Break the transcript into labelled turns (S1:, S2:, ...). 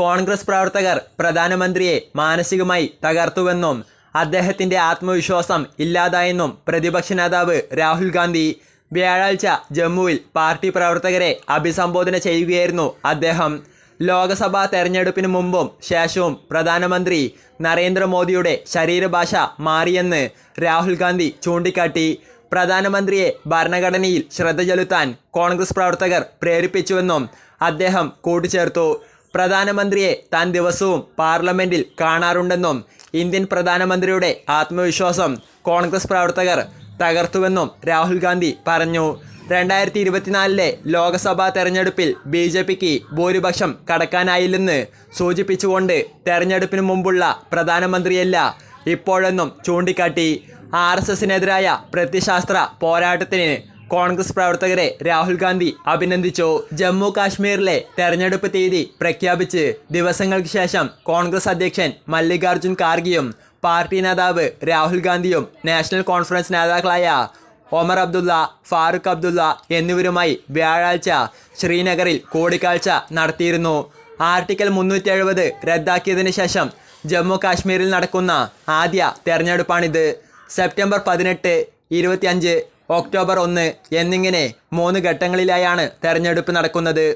S1: കോൺഗ്രസ് പ്രവർത്തകർ പ്രധാനമന്ത്രിയെ മാനസികമായി തകർത്തുവെന്നും അദ്ദേഹത്തിന്റെ ആത്മവിശ്വാസം ഇല്ലാതായെന്നും പ്രതിപക്ഷ നേതാവ് രാഹുൽ ഗാന്ധി വ്യാഴാഴ്ച ജമ്മുവിൽ പാർട്ടി പ്രവർത്തകരെ അഭിസംബോധന ചെയ്യുകയായിരുന്നു അദ്ദേഹം ലോക്സഭാ തെരഞ്ഞെടുപ്പിന് മുമ്പും ശേഷവും പ്രധാനമന്ത്രി നരേന്ദ്രമോദിയുടെ ശരീരഭാഷ മാറിയെന്ന് രാഹുൽ ഗാന്ധി ചൂണ്ടിക്കാട്ടി പ്രധാനമന്ത്രിയെ ഭരണഘടനയിൽ ശ്രദ്ധ ചെലുത്താൻ കോൺഗ്രസ് പ്രവർത്തകർ പ്രേരിപ്പിച്ചുവെന്നും അദ്ദേഹം കൂട്ടിച്ചേർത്തു പ്രധാനമന്ത്രിയെ താൻ ദിവസവും പാർലമെൻറ്റിൽ കാണാറുണ്ടെന്നും ഇന്ത്യൻ പ്രധാനമന്ത്രിയുടെ ആത്മവിശ്വാസം കോൺഗ്രസ് പ്രവർത്തകർ തകർത്തുവെന്നും രാഹുൽ ഗാന്ധി പറഞ്ഞു രണ്ടായിരത്തി ഇരുപത്തിനാലിലെ ലോക്സഭാ തെരഞ്ഞെടുപ്പിൽ ബി ജെ പിക്ക് ഭൂരിപക്ഷം കടക്കാനായില്ലെന്ന് സൂചിപ്പിച്ചുകൊണ്ട് തെരഞ്ഞെടുപ്പിന് മുമ്പുള്ള പ്രധാനമന്ത്രിയല്ല ഇപ്പോഴെന്നും ചൂണ്ടിക്കാട്ടി ആർ എസ് എസിനെതിരായ പ്രതിശാസ്ത്ര പോരാട്ടത്തിന് കോൺഗ്രസ് പ്രവർത്തകരെ രാഹുൽ ഗാന്ധി അഭിനന്ദിച്ചു ജമ്മു കാശ്മീരിലെ തെരഞ്ഞെടുപ്പ് തീയതി പ്രഖ്യാപിച്ച് ദിവസങ്ങൾക്ക് ശേഷം കോൺഗ്രസ് അധ്യക്ഷൻ മല്ലികാർജുൻ ഖാർഗെയും പാർട്ടി നേതാവ് രാഹുൽ ഗാന്ധിയും നാഷണൽ കോൺഫറൻസ് നേതാക്കളായ ഒമർ അബ്ദുള്ള ഫാറൂഖ് അബ്ദുള്ള എന്നിവരുമായി വ്യാഴാഴ്ച ശ്രീനഗറിൽ കൂടിക്കാഴ്ച നടത്തിയിരുന്നു ആർട്ടിക്കൽ മുന്നൂറ്റി എഴുപത് റദ്ദാക്കിയതിന് ശേഷം ജമ്മു കാശ്മീരിൽ നടക്കുന്ന ആദ്യ തെരഞ്ഞെടുപ്പാണിത് സെപ്റ്റംബർ പതിനെട്ട് ഇരുപത്തിയഞ്ച് ഒക്ടോബർ ഒന്ന് എന്നിങ്ങനെ മൂന്ന് ഘട്ടങ്ങളിലായാണ് തെരഞ്ഞെടുപ്പ് നടക്കുന്നത്